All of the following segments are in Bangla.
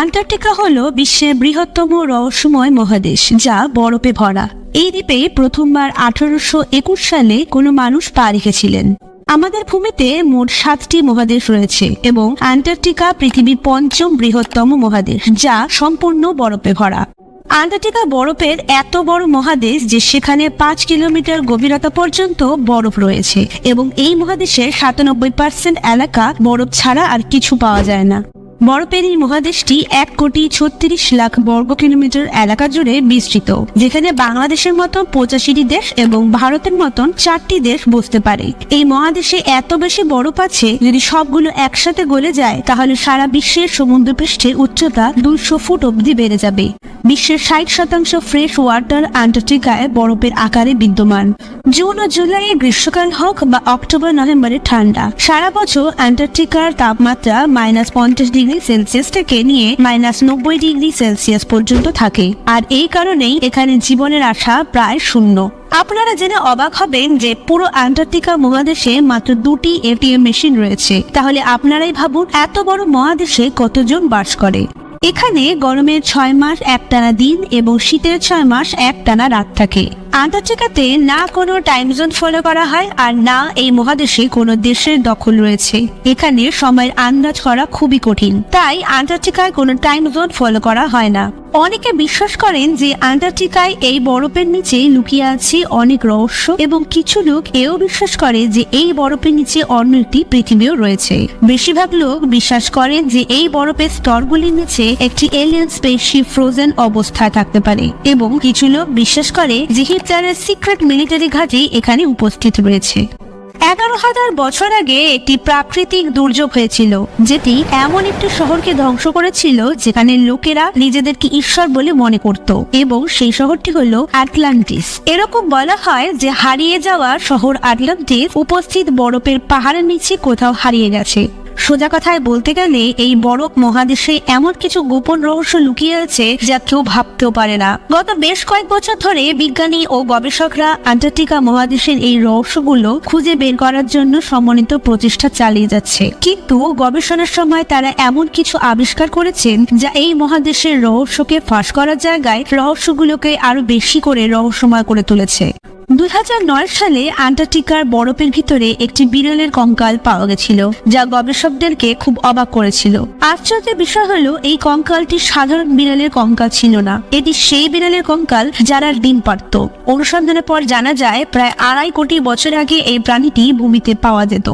আন্টার্কটিকা হলো বিশ্বের বৃহত্তম রহস্যময় মহাদেশ, যা বরফে ভরা। এই দ্বীপে প্রথমবার আঠারোশো একুশ সালে কোনো মানুষ পা রেখেছিলেন। আমাদের ভূমিতে মোট সাতটি মহাদেশ রয়েছে এবং আন্টার্কটিকা পৃথিবীর পঞ্চম বৃহত্তম মহাদেশ, যা সম্পূর্ণ বরফে ভরা। আন্টার্কটিকা বরফের এত বড় মহাদেশ যে সেখানে পাঁচ কিলোমিটার গভীরতা পর্যন্ত বরফ রয়েছে এবং এই মহাদেশের সাতানব্বই পার্সেন্ট এলাকা বরফ ছাড়া আর কিছু পাওয়া যায় না। বরফের মহাদেশটি এক কোটি ছত্রিশ লাখ বর্গ কিলোমিটার এলাকা জুড়ে বিস্তৃত, যেখানে বাংলাদেশের মতন পঁচাশিটি দেশ এবং ভারতের মতন চারটি দেশ বসতে পারে। এই মহাদেশে এত বেশি বরফ আছে, যদি সবগুলো একসাথে গলে যায়, তাহলে সারা বিশ্বের সমুদ্রপৃষ্ঠের উচ্চতা দুইশো ফুট অবধি বেড়ে যাবে। বিশ্বের ষাট শতাংশ ফ্রেশ ওয়াটার আন্টার্কটিকায় বরফের আকারে বিদ্যমান। জুন ও জুলাইয়ে গ্রীষ্মকাল হোক বা অক্টোবর, নভেম্বরে ঠান্ডা। সারা বছর আন্টার্কটিকার তাপমাত্রা মাইনাস পঞ্চাশ ডিগ্রি সেলসিয়াস থেকে নিয়ে মাইনাস নব্বই ডিগ্রি সেলসিয়াস পর্যন্ত থাকে। আর এই কারণেই এখানে জীবনের আশা প্রায় শূন্য। আপনারা জেনে অবাক হবেন যে পুরো আন্টার্কটিকা মহাদেশে মাত্র দুটি এটিএম মেশিন রয়েছে। তাহলে আপনারাই ভাবুন, এত বড় মহাদেশে কতজন বাস করে? এখানে গরমের ছয় মাস একটানা দিন এবং শীতের ছয় মাস একটানা রাত থাকে। আন্টার্কটিকাতে না কোনো টাইম জোন ফলো করা হয় আর না এই মহাদেশে কোনো দেশের দখল রয়েছে। এখানে সময়ের আন্দাজ করা খুবই কঠিন। তাই আন্টার্কটিকায় কোনো টাইম জোন ফলো করা হয় না। অনেকে বিশ্বাস করেন যে আন্টার্কটিকায় এই বরফের নিচে লুকিয়ে আছে অনেক রহস্য এবং কিছু লোক এও বিশ্বাস করে যে এই বরফের নিচে অন্য একটি পৃথিবীও রয়েছে। বেশিরভাগ লোক বিশ্বাস করেন যে এই বরফের স্তরগুলির নিচে একটি এলিয়েন স্পেসশিপ ফ্রোজেন অবস্থায় থাকতে পারে এবং কিছু লোক বিশ্বাস করে যে হিটলারের সিক্রেট মিলিটারি ঘাঁটি এখানে উপস্থিত রয়েছে। এগারো হাজার বছর আগে একটি প্রাকৃতিক দুর্যোগ হয়েছিল, যেটি এমন একটি শহরকে ধ্বংস করেছিল যেখানে লোকেরা নিজেদেরকে ঈশ্বর বলে মনে করত এবং সেই শহরটি হলো আটলান্টিস। এরকম বলা হয় যে হারিয়ে যাওয়া শহর আটলান্টিস উপস্থিত বরফের পাহাড়ের নিচে কোথাও হারিয়ে গেছে। সোজা কথায় বলতে গেলে এই বরফ মহাদেশে এমন কিছু গোপন রহস্য লুকিয়ে আছে যা কেউ ভাবতেও পারে না। গত বেশ কয়েক বছর ধরে বিজ্ঞানী ও গবেষকরা আন্টার্কটিকা মহাদেশের এই রহস্যগুলো খুঁজে বের করার জন্য সমন্বিত প্রচেষ্টা চালিয়ে যাচ্ছে। কিন্তু গবেষণার সময় তারা এমন কিছু আবিষ্কার করেছেন যা এই মহাদেশের রহস্যকে ফাঁস করার জায়গায় রহস্যগুলোকে আরও বেশি করে রহস্যময় করে তুলেছে। দুই হাজার নয় সালে আন্টার্কটিকার বরফের ভিতরে একটি বিড়ালের কঙ্কাল পাওয়া গেছিল, যা গবেষকদেরকে খুব অবাক করেছিল। আশ্চর্যের বিষয় হলো, এই কঙ্কালটি সাধারণ বিড়ালের কঙ্কাল ছিল না। এটি সেই বিড়ালের কঙ্কাল যারা ডিম পারত অনুসন্ধানের পর জানা যায়, প্রায় আড়াই কোটি বছর আগে এই প্রাণীটি ভূমিতে পাওয়া যেত।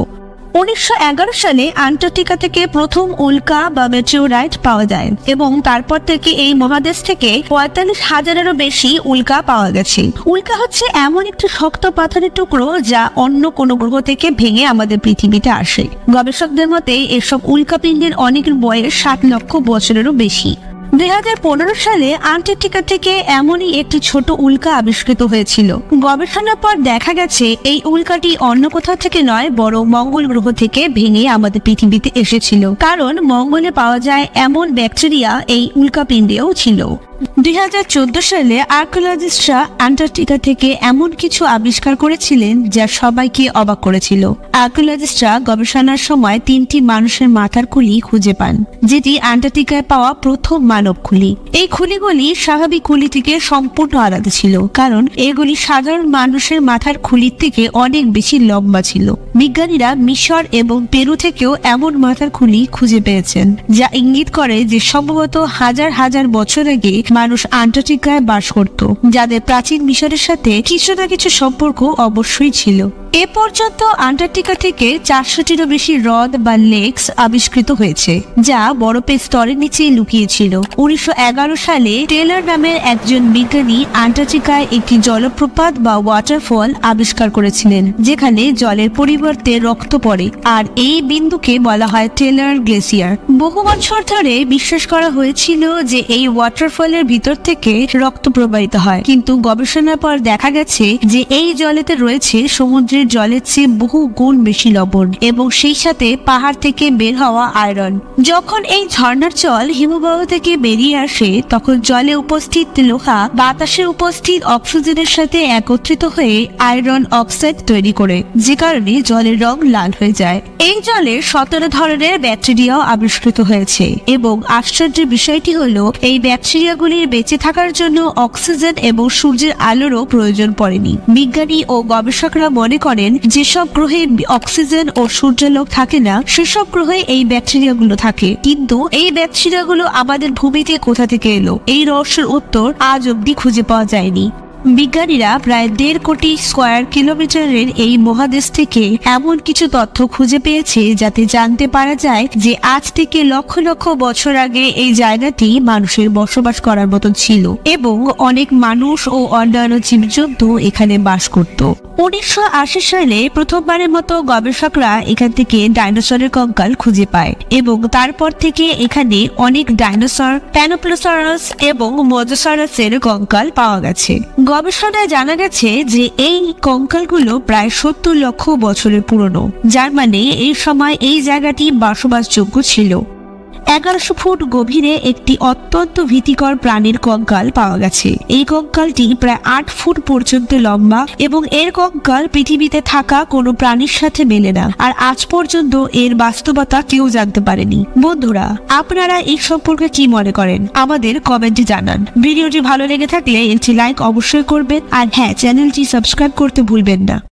উনিশশো এগারো সালে আন্টার্কটিকা থেকে প্রথম উল্কা বা মেটিওরাইট পাওয়া যায় এবং তারপর থেকে এই মহাদেশ থেকে পঁয়তাল্লিশ হাজারেরও বেশি উল্কা পাওয়া গেছে। উল্কা হচ্ছে এমন একটি শক্ত পাথরের টুকরো যা অন্য কোনো গ্রহ থেকে ভেঙে আমাদের পৃথিবীতে আসে। গবেষকদের মতে এসব উল্কাপিণ্ডের অনেকের বয়স ষাট লক্ষ বছরেরও বেশি। দুই হাজার পনেরো সালে আন্টার্কটিকা থেকে এমনই একটি ছোট উল্কা আবিষ্কৃত হয়েছিল। গবেষণার পর দেখা গেছে, এই উল্কাটি অন্য কোথাও থেকে নয় বড় মঙ্গল গ্রহ থেকে ভেঙে আমাদের পৃথিবীতে এসেছিল। কারণ মঙ্গলে পাওয়া যায় এমন ব্যাকটেরিয়া এই উল্কাপিণ্ডেও ছিল। দুই হাজার চোদ্দ সালে আর্কোলজিস্টরা আন্টার্কটিকা থেকে এমন কিছু আবিষ্কার করেছিলেন যা সবাইকে অবাক করেছিল। আর্কোলজিস্টরা গবেষণার সময় তিনটি মানুষের মাথার খুলি খুঁজে পান, যেটি আন্টার্কটিকায় পাওয়া প্রথম মানব খুলি। এই খুলিগুলি স্বাভাবিক খুলি থেকে সম্পূর্ণ আলাদা ছিল, কারণ এগুলি সাধারণ মানুষের মাথার খুলির থেকে অনেক বেশি লম্বা ছিল। বিজ্ঞানীরা মিশর এবং পেরু থেকেও এমন মাথার খুলি খুঁজে পেয়েছেন, যা ইঙ্গিত করে যে সম্ভবত হাজার হাজার বছর আগে মানুষ আন্টার্কটিকায় বাস করত যাদের প্রাচীন মিশরের সাথে কিছু না কিছু সম্পর্ক অবশ্যই ছিল। এ পর্যন্ত আন্টার্কটিকা থেকে চারশোটিরও বেশি হ্রদ বা লেকস আবিষ্কৃত হয়েছে, যা বরফের স্তরের নিচে লুকিয়েছিল। উনিশশো এগারো সালে টেলার নামের একজন বিজ্ঞানী আন্টার্কটিকায় একটি জলপ্রপাত বা ওয়াটারফল আবিষ্কার করেছিলেন, যেখানে জলের পরিবর্তে রক্ত পড়ে, আর এই বিন্দুকে বলা হয় টেলার গ্লেসিয়ার। বহু বছর ধরে বিশ্বাস করা হয়েছিল যে এই ওয়াটারফলের ভিতর থেকে রক্ত প্রবাহিত হয়, কিন্তু গবেষণার পর দেখা গেছে যে এই জলেতে রয়েছে সমুদ্রের সমুদ্রের জলের চেয়ে বহু গুণ বেশি লবণ এবং সেই সাথে পাহাড় থেকে বের হওয়া আয়রন। যখন এই ঝর্ণার জল হিমবাহ থেকে বেরিয়ে আসে, তখন জলে উপস্থিত লোহা বাতাসে উপস্থিত অক্সিজেনের সাথে একত্রিত হয়ে আয়রন অক্সাইড তৈরি করে, যে কারণে জলের রং লাল হয়ে যায়। এই জলে সতেরো ধরনের ব্যাকটেরিয়াও আবিষ্কৃত হয়েছে এবং আশ্চর্যের বিষয়টি হলো, এই ব্যাকটেরিয়াগুলির বেঁচে থাকার জন্য অক্সিজেন এবং সূর্যের আলোরও প্রয়োজন পড়েনি। বিজ্ঞানী ও গবেষকরা মনে করেন যেসব গ্রহে অক্সিজেন ও সূর্যালোক থাকে না, সেসব গ্রহে এই ব্যাকটেরিয়াগুলো থাকে। কিন্তু এই ব্যাকটেরিয়াগুলো আমাদের ভূমিতে কোথা থেকে এলো? এই রহস্যের উত্তর আজ অব্দি খুঁজে পাওয়া যায়নি। বিজ্ঞানীরা প্রায় দেড় কোটি স্কোয়ার কিলোমিটারের এই মহাদেশ থেকে এমন কিছু তথ্য খুঁজে পেয়েছে, যাতে জানতে পারা যায় যে আজ থেকে লক্ষ লক্ষ বছর আগে এই জায়গাটি মানুষের বসবাস করার মতন ছিল। এবং অনেক মানুষ ও অন্যান্য জীবজন্তু এখানে বাস করত। উনিশশো আশি সালে প্রথমবারের মতো গবেষকরা এখান থেকে ডাইনোসরের কঙ্কাল খুঁজে পায় এবং তারপর থেকে এখানে অনেক ডাইনোসর, প্যানোপ্লোসারাস এবং মোজোসারাসের কঙ্কাল পাওয়া গেছে। গবেষণায় জানা গেছে যে এই কঙ্কালগুলো প্রায় সত্তর লক্ষ বছরের পুরনো। যার মানে এই সময় এই জায়গাটি বসবাসযোগ্য ছিল। এগারোশো ফুট গভীরে একটি অত্যন্ত ভীতিকর প্রাণীর কঙ্কাল পাওয়া গেছে। এই কঙ্কালটি প্রায় আট ফুট পর্যন্ত লম্বা এবং এর কঙ্কাল পৃথিবীতে থাকা কোনো প্রাণীর সাথে মেলে না। আর আজ পর্যন্ত এর বাস্তবতা কেউ জানতে পারেনি। বন্ধুরা, আপনারা এই সম্পর্কে কি মনে করেন? আমাদের কমেন্টে জানান। ভিডিওটি ভালো লেগে থাকলে একটি লাইক অবশ্যই করবেন। আর হ্যাঁ চ্যানেলটি সাবস্ক্রাইব করতে ভুলবেন না।